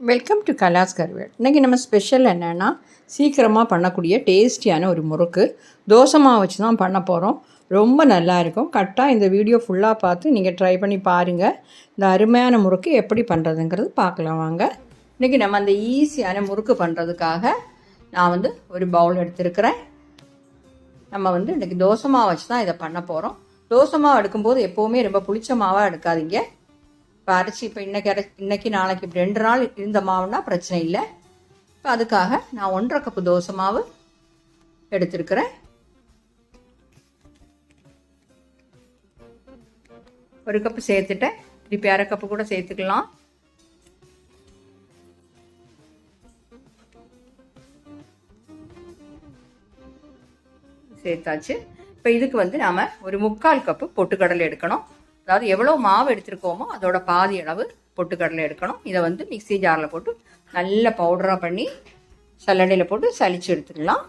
Welcome to கலாஸ் Karuvel இன்றைக்கி நம்ம special என்னென்னா சீக்கிரமாக பண்ணக்கூடிய டேஸ்டியான ஒரு முறுக்கு. தோசை மாவு வச்சு தான் பண்ண போகிறோம் ரொம்ப நல்லா இருக்கும். கரெக்டாக இந்த வீடியோ ஃபுல்லாக பார்த்து நீங்கள் ட்ரை பண்ணி பாருங்கள் இந்த அருமையான முறுக்கு எப்படி பண்ணுறதுங்கிறது பார்க்கலாம் வாங்க. இன்றைக்கி நம்ம அந்த ஈஸியான முறுக்கு பண்ணுறதுக்காக நான் வந்து ஒரு பவுல் எடுத்திருக்கிறேன். நம்ம வந்து இன்றைக்கி தோசை மாவு வச்சு தான் இதை பண்ண போகிறோம் தோசை மாவு எடுக்கும்போது எப்போவுமே ரொம்ப புளிச்ச மாவாக எடுக்காதீங்க. இப்போ அரைச்சி இப்போ இன்னைக்கு அரை இன்னைக்கு நாளைக்கு இப்படி ரெண்டு நாள் இருந்த மாவுனா பிரச்சனை இல்லை. இப்போ அதுக்காக நான் ஒன்றரை கப்பு தோசை மாவு எடுத்திருக்கிறேன். ஒரு கப்பு சேர்த்துட்டேன். திருப்பி அரை கப்பு கூட சேர்த்துக்கலாம். சேர்த்தாச்சு. இப்போ இதுக்கு வந்து நாம் ஒரு முக்கால் கப்பு பொட்டுக்கடலை எடுக்கணும். அதாவது எவ்வளோ மாவு எடுத்துருக்கோமோ அதோட பாதி அளவு பொட்டுக்கடலை எடுக்கணும். இதை வந்து மிக்சி ஜாரில் போட்டு நல்ல பவுடராக பண்ணி சல்லடையில் போட்டு சளிச்சு எடுத்துக்கலாம்.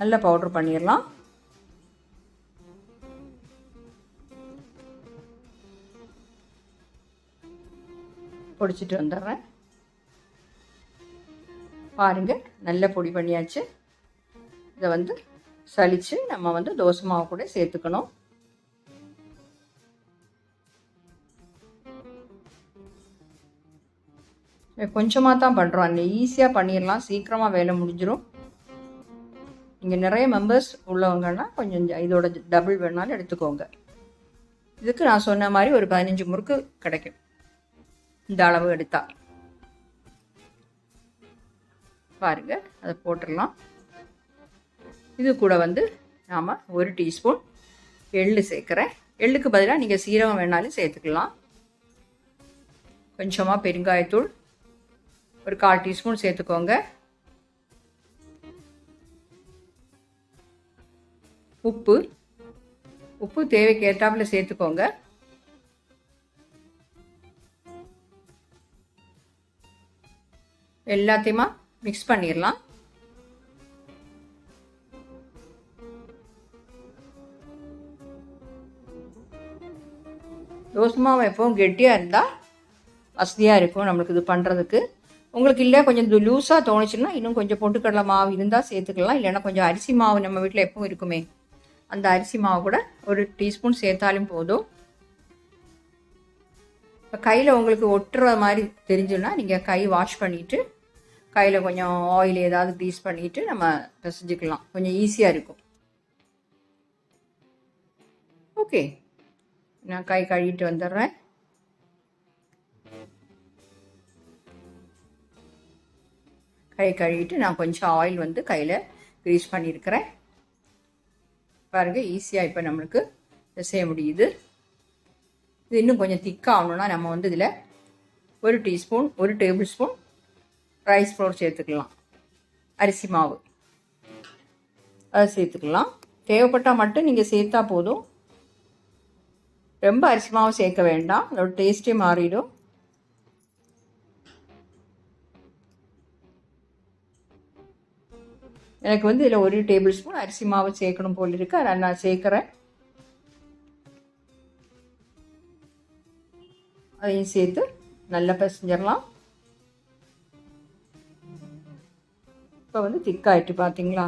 நல்ல பவுடர் பண்ணிடலாம். பொடிச்சிட்டு வந்துடுறேன். பாருங்க நல்ல பொடி பண்ணியாச்சு. இதை வந்து சலிச்சு நம்ம வந்து தோசை மாவு கூட சேர்த்துக்கணும். கொஞ்சமாக தான் பண்ணுறோம் அந்த ஈஸியாக பண்ணிடலாம். சீக்கிரமாக வேலை முடிஞ்சிடும் இங்கே நிறைய மெம்பர்ஸ் உள்ளவங்கன்னா கொஞ்சம் இதோட டபுள் வேணாலும் எடுத்துக்கோங்க. இதுக்கு நான் சொன்ன மாதிரி ஒரு பதினஞ்சு முறுக்கு கிடைக்கும். இந்த அளவு எடுத்தால் பாருங்கள் அதை போட்டுடலாம். இது கூட வந்து நாம் ஒரு டீஸ்பூன் எள்ளு சேர்க்குறேன். எள்ளுக்கு பதிலாக நீங்கள் சீரகம் வேணாலும் சேர்த்துக்கலாம். கொஞ்சமாக பெருங்காயத்தூள் ஒரு கால் டீஸ்பூன் சேர்த்துக்கோங்க. உப்பு. உப்பு தேவைக்கு ஏற்றாப்புல சேர்த்துக்கோங்க. எல்லாத்தையுமா மிக்ஸ் பண்ணிடலாம் தோசை மாவு எப்பவும் கெட்டியாக இருந்தால் வசதியாக இருக்கும் நம்மளுக்கு இது பண்ணுறதுக்கு உங்களுக்கு இல்லை கொஞ்சம் இது லூஸாக தோணுச்சுன்னா இன்னும் கொஞ்சம் பொட்டுக்கடலை மாவு இருந்தால் சேர்த்துக்கலாம். இல்லைன்னா கொஞ்சம் அரிசி மாவு நம்ம வீட்டில் எப்பவும் இருக்குமே. அந்த அரிசி மாவு கூட ஒரு டீஸ்பூன் சேர்த்தாலும் போதும். இப்போ கையில் உங்களுக்கு ஒட்டுற மாதிரி தெரிஞ்சுன்னா நீங்கள் கை வாஷ் பண்ணிவிட்டு கையில் கொஞ்சம் ஆயில் ஏதாவது க்ரீஸ் பண்ணிவிட்டு நம்ம பிசைஞ்சிக்கலாம். கொஞ்சம் ஈஸியாக இருக்கும். ஓகே நான் கை கழுவிட்டு வந்துடுறேன். கை கழுவிட்டு நான் கொஞ்சம் ஆயில் வந்து கையில் க்ரீஸ் பண்ணியிருக்கிறேன். பாருங்கள் ஈஸியாக இப்போ நம்மளுக்கு செய்ய முடியுது. இது இன்னும் கொஞ்சம் திக்காகணுன்னா நம்ம வந்து இதில் ஒரு டீஸ்பூன் ஒரு டேபிள் ஸ்பூன் ரைஸ் ஃப்ளோர் சேர்த்துக்கலாம். அரிசி மாவு. அதை சேர்த்துக்கலாம். தேவைப்பட்டால் மட்டும் நீங்கள் சேர்த்தா போதும். ரொம்ப அரிசி மாவு சேர்க்க வேண்டாம். அதோட டேஸ்ட்டே மாறிடும். எனக்கு வந்து இதில் ஒரு டேபிள் ஸ்பூன் அரிசி மாவு சேர்க்கணும் போல் இருக்கு. அதனால் நான் சேர்க்குறேன். அதையும் சேர்த்து நல்லா பிசைஞ்சிடலாம். இப்போ வந்து திக்காயிட்டு பார்த்தீங்களா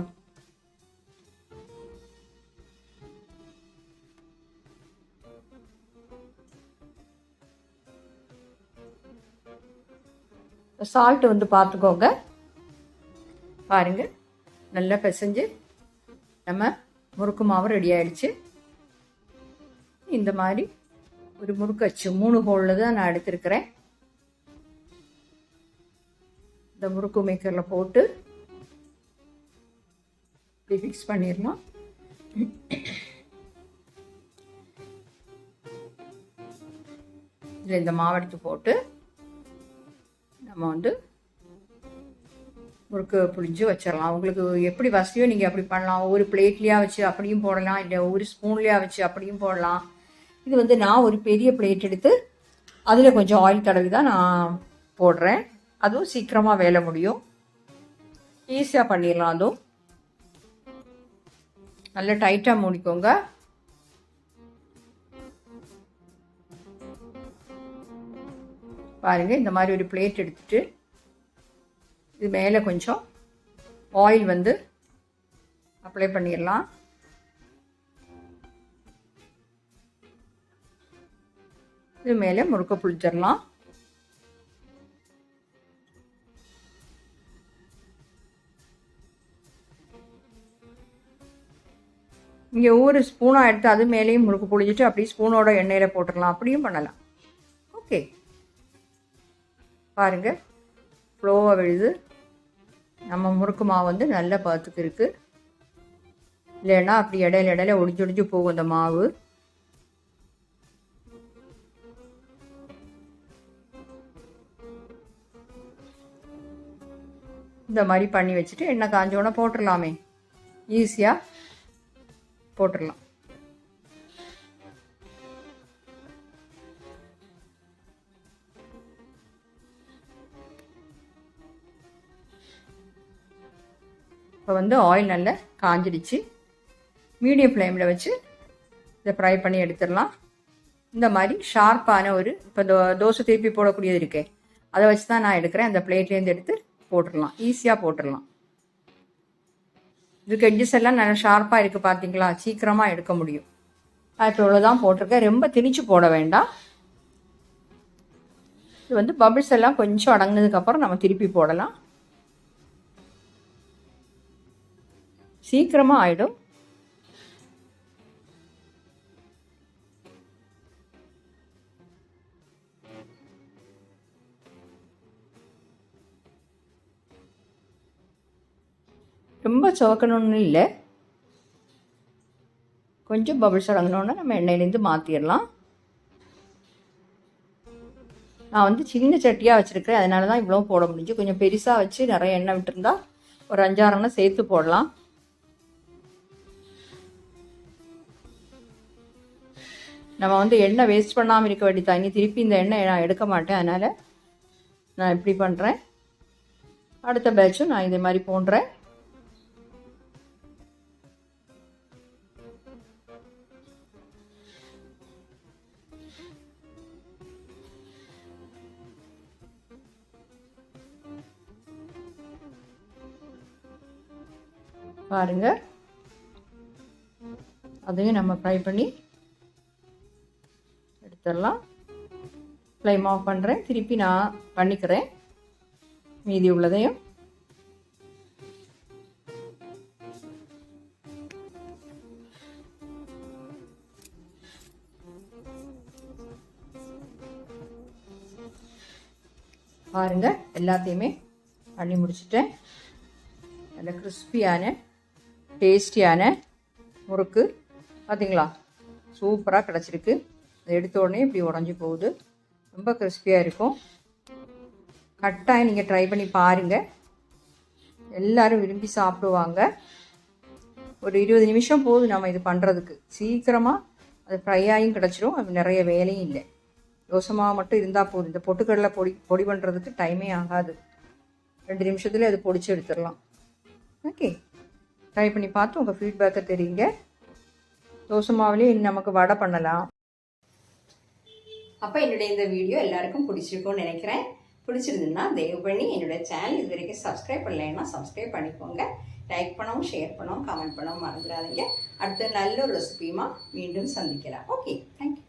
சால்ட் வந்து பார்த்துக்கோங்க. பாருங்கள் நல்லா பிசைஞ்சு நம்ம முறுக்கு மாவு ரெடி ஆயிடுச்சு. இந்த மாதிரி ஒரு முறுக்கு வச்சு மூணு ஹோலில் தான் நான் எடுத்திருக்கிறேன். இந்த முறுக்கு மேக்கரில் போட்டு இப்படி ஃபிக்ஸ் பண்ணிடலாம். இதில் இந்த மாவெடுத்து போட்டு நம்ம வந்து முறுக்கு புளிஞ்சு வச்சிடலாம். உங்களுக்கு எப்படி வசதியோ நீங்கள் அப்படி பண்ணலாம். ஒரு பிளேட்லேயா வச்சு அப்படியும் போடலாம். இல்லை ஒரு ஸ்பூன்லேயா வச்சு அப்படியும் போடலாம். இது வந்து நான் ஒரு பெரிய பிளேட் எடுத்து அதில் கொஞ்சம் ஆயில் தடவி தான் நான் போடுறேன். அதுவும் சீக்கிரமாக வேலை முடியும். ஈஸியாக பண்ணிடலாம். அதுவும் நல்லா டைட்டாக மூடிக்கோங்க. பாருங்கள் இந்த மாதிரி ஒரு பிளேட் எடுத்துட்டு இது மேலே கொஞ்சம் ஆயில் வந்து அப்ளை பண்ணிடலாம் இது மேலே முறுக்க புளிச்சிடலாம் இங்கே ஒவ்வொரு ஸ்பூனாக எடுத்து அது மேலேயும் முறுக்கு புளிஞ்சிட்டு அப்படியே ஸ்பூனோட எண்ணெயில் போட்டுடலாம் அப்படியும் பண்ணலாம். பாருங்கள் ஃப்ளோவாக விழுது. நம்ம முறுக்கு மாவு வந்து நல்லா பார்த்துக்கு இருக்குது இல்லைன்னா அப்படி இடையில இடையில ஒடிஞ்சு ஒடிஞ்சு போகும் இந்த மாவு. இந்த மாதிரி பண்ணி வச்சுட்டு எண்ணெய் காஞ்சோடனே போட்டுடலாமே ஈஸியாக போட்டுடலாம் இப்போ வந்து ஆயில் நல்லா காஞ்சிடுச்சு. மீடியம் ஃப்ளேமில் வச்சு இதை ஃப்ரை பண்ணி எடுத்துடலாம். இந்த மாதிரி ஷார்ப்பான ஒரு இப்போ தோ தோசை திருப்பி போடக்கூடியது இருக்கே. அதை வச்சு தான் நான் எடுக்கிறேன். அந்த பிளேட்லேருந்து எடுத்து போட்டுடலாம். ஈஸியாக போட்டுடலாம். இதுக்கு எட்ஜஸ் எல்லாம் நல்லா ஷார்ப்பாக இருக்குது பார்த்தீங்களா சீக்கிரமாக எடுக்க முடியும். இப்போ இவ்வளோதான் போட்டிருக்கேன். ரொம்ப திணிச்சு போட வேண்டாம். இது வந்து பபிள்ஸ் எல்லாம் கொஞ்சம் அடங்கினதுக்கப்புறம் நம்ம திருப்பி போடலாம். சீக்கிரமாக ஆகிடும் ரொம்ப சுவக்கணும்னு இல்லை. கொஞ்சம் பபிள்ஸ் அடங்கினோன்னா நம்ம எண்ணெயிலேருந்து மாற்றிடலாம் நான் வந்து சின்ன சட்டியாக வச்சுருக்கிறேன். அதனால தான் இவ்வளோ போட முடிஞ்சு. கொஞ்சம் பெருசாக வச்சு நிறைய எண்ணெய் விட்டுருந்தா ஒரு அஞ்சாறு சேர்த்து போடலாம். நம்ம வந்து எண்ணெய் வேஸ்ட் பண்ணாமல் இருக்க வேண்டிய தண்ணி திருப்பி இந்த எண்ணெய் நான் எடுக்க மாட்டேன். அதனால் நான் இப்படி பண்ணுறேன் அடுத்த பேட்சும் நான் இதே மாதிரி போடுறேன் பாருங்கள் அதையும் நம்ம ஃப்ரை பண்ணி இதெல்லாம் ஃப்ளைம் ஆஃப் பண்ணுறேன் திருப்பி நான் பண்ணிக்கிறேன். மீதி உள்ளதையும். பாருங்க எல்லாத்தையுமே பண்ணி முடிச்சிட்டேன். நல்ல கிறிஸ்பியான டேஸ்டியான முறுக்கு. பார்த்தீங்களா சூப்பராக கிடச்சிருக்கு. எடுத்த உடனே இப்படி உடஞ்சி போகுது. ரொம்ப கிறிஸ்பியாக இருக்கும். கட்டாயம் நீங்கள் ட்ரை பண்ணி பாருங்கள் எல்லோரும் விரும்பி சாப்பிடுவாங்க. ஒரு இருபது நிமிஷம் போதும் நம்ம இது பண்ணுறதுக்கு சீக்கிரமாக அது ஃப்ரை ஆகியும் கிடச்சிரும். அது நிறைய வேலையும் இல்லை. தோசமாக மட்டும் இருந்தால் போதும். இந்த பொட்டுக்கடலை பொடி பொடி பண்ணுறதுக்கு டைமே ஆகாது. ரெண்டு நிமிஷத்துலேயே அது பொடிச்சு எடுத்துடலாம். ஓகே ட்ரை பண்ணி பார்த்து உங்கள் ஃபீட்பேக்கை தெரியுங்க. தோசை மாவுலேயே நமக்கு வடை பண்ணலாம். அப்போ என்னுடைய இந்த வீடியோ எல்லாருக்கும் பிடிச்சிருக்கும்னு நினைக்கிறேன். பிடிச்சிருந்துன்னா தயவு பண்ணி என்னுடைய சேனல் இது வரைக்கும் சப்ஸ்கிரைப் பண்ணலைன்னா சப்ஸ்கிரைப் பண்ணிக்கோங்க. லைக் பண்ணவும் ஷேர் பண்ணவும் கமெண்ட் பண்ணவும் மறந்துடாதீங்க. அடுத்த நல்ல ஒரு ரெசிபியுமா மீண்டும் சந்திக்கலாம். Okay thank you